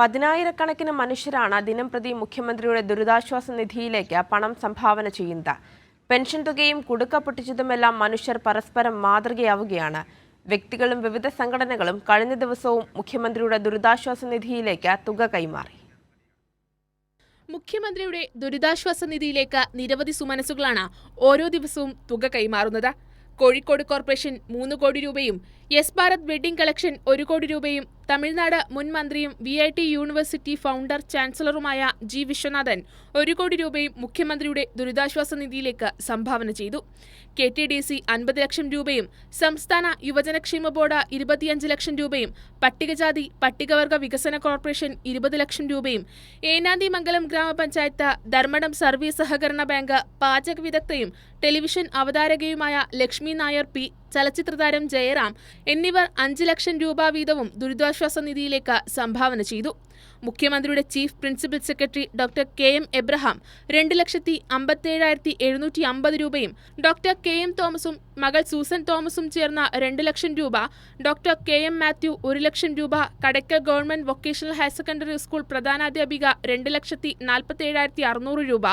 പതിനായിരക്കണക്കിന് മനുഷ്യരാണ് ദിനം പ്രതി മുഖ്യമന്ത്രിയുടെ ദുരിതാശ്വാസ നിധിയിലേക്ക് പണം സംഭാവന ചെയ്യുന്നത്. പെൻഷൻ തുകയും കുടുക്ക പൊട്ടിച്ചതുമെല്ലാം മനുഷ്യർ പരസ്പരം മാതൃകയാവുകയാണ്. വ്യക്തികളും വിവിധ സംഘടനകളും കഴിഞ്ഞ ദിവസവും മുഖ്യമന്ത്രിയുടെ ദുരിതാശ്വാസ നിധിയിലേക്ക് തുക കൈമാറി. മുഖ്യമന്ത്രിയുടെ ദുരിതാശ്വാസ നിധിയിലേക്ക് നിരവധി സുമനസുകളാണ് ഓരോ ദിവസവും തുക കൈമാറുന്നത്. കോഴിക്കോട് കോർപ്പറേഷൻ മൂന്ന് കോടി രൂപയും യെസ് ഭാരത് വെഡിംഗ് കളക്ഷൻ ഒരു കോടി രൂപയും തമിഴ്നാട് മുൻ മന്ത്രിയും V I T university founder ചാൻസലറുമായ G Viswanathan ഒരു കോടി രൂപയും മുഖ്യമന്ത്രിയുടെ ദുരിതാശ്വാസ നിധിയിലേക്ക് സംഭാവന ചെയ്തു. കെ ടി ഡി സി അൻപത് ലക്ഷം രൂപയും സംസ്ഥാന യുവജനക്ഷേമ ബോർഡ് ഇരുപത്തിയഞ്ച് ലക്ഷം രൂപയും പട്ടികജാതി പട്ടികവർഗ വികസന കോർപ്പറേഷൻ ഇരുപത് ലക്ഷം രൂപയും ഏനാന്തി മംഗലം ഗ്രാമപഞ്ചായത്ത് ധർമ്മടം സർവീസ് സഹകരണ ബാങ്ക് പാചക വിദഗ്ധയും ടെലിവിഷൻ അവതാരകയുമായ ലക്ഷ്മി നായർ പി ചലച്ചിത്രതാരം ജയറാം എന്നിവർ അഞ്ച് ലക്ഷം രൂപ വീതവും ദുരിതാശ്വാസ നിധിയിലേക്ക് സംഭാവന ചെയ്തു. മുഖ്യമന്ത്രിയുടെ chief principal secretary doctor K M Abraham രണ്ട് ലക്ഷത്തി അമ്പത്തേഴായിരത്തി എഴുന്നൂറ്റി അമ്പത് രൂപയും ഡോക്ടർ കെ എം തോമസും മകൾ സൂസൻ തോമസും ചേർന്ന രണ്ട് ലക്ഷം രൂപ ഡോക്ടർ കെ എം മാത്യു ഒരു ലക്ഷം രൂപ Kadakkal government vocational higher secondary school പ്രധാനാധ്യാപിക രണ്ട് ലക്ഷത്തി നാൽപ്പത്തേഴായിരത്തി അറുന്നൂറ് രൂപ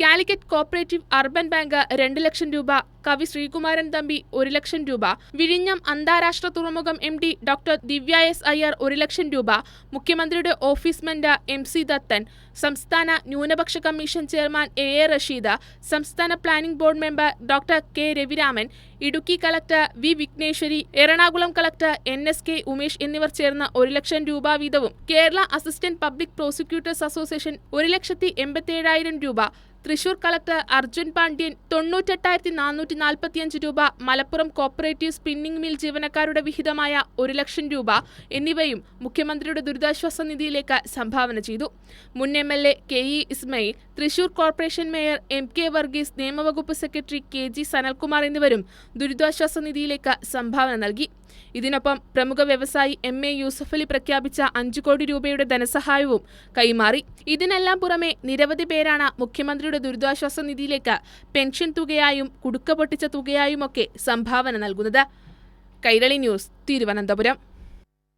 കാലിക്കറ്റ് കോപ്പറേറ്റീവ് അർബൻ ബാങ്ക് രണ്ട് ലക്ഷം രൂപ കവി ശ്രീകുമാരൻ തമ്പി ഒരു ലക്ഷം രൂപ വിഴിഞ്ഞം അന്താരാഷ്ട്ര തുറമുഖം M D doctor Divya S Iyer ഒരു ലക്ഷം രൂപ മുഖ്യമന്ത്രിയുടെ ഓഫീസ് മെന്റ് എം സി ദത്തൻ സംസ്ഥാന ന്യൂനപക്ഷ commission chairman A A Rasheeda സംസ്ഥാന planning board member doctor K Raviraman Idukki collector V Vighneshwari Ernakulam collector N S K Umesh എന്നിവർ ചേർന്ന് ഒരു ലക്ഷം രൂപ വീതവും Kerala assistant public prosecutors association ഒരു ലക്ഷത്തി എൺപത്തിയേഴായിരം രൂപ തൃശൂർ കളക്ടർ അർജുൻ പാണ്ഡ്യൻ തൊണ്ണൂറ്റെട്ടായിരത്തി നാനൂറ്റി നാൽപ്പത്തിയഞ്ച് രൂപ മലപ്പുറം കോപ്പറേറ്റീവ് സ്പിന്നിംഗ് മിൽ ജീവനക്കാരുടെ വിഹിതമായ ഒരു ലക്ഷം രൂപ എന്നിവയും മുഖ്യമന്ത്രിയുടെ ദുരിതാശ്വാസ നിധിയിലേക്ക് സംഭാവന ചെയ്തു. മുൻ M L A K E Ismail Thrissur corporation mayor M K Varghese നിയമവകുപ്പ് secretary K G Sanalkumar എന്നിവരും ദുരിതാശ്വാസ നിധിയിലേക്ക് സംഭാവന നൽകി. ഇതിനൊപ്പം പ്രമുഖ വ്യവസായി എം എ യൂസഫലി പ്രഖ്യാപിച്ച അഞ്ചു കോടി രൂപയുടെ ധനസഹായവും കൈമാറി. ഇതിനെല്ലാം പുറമെ നിരവധി പേരാണ് മുഖ്യമന്ത്രിയുടെ ദുരിതാശ്വാസ നിധിയിലേക്ക് പെൻഷൻ തുകയായും കുടുക്ക പൊട്ടിച്ച തുകയായുമൊക്കെ സംഭാവന നൽകുന്നത്. കൈരളി ന്യൂസ് തിരുവനന്തപുരം.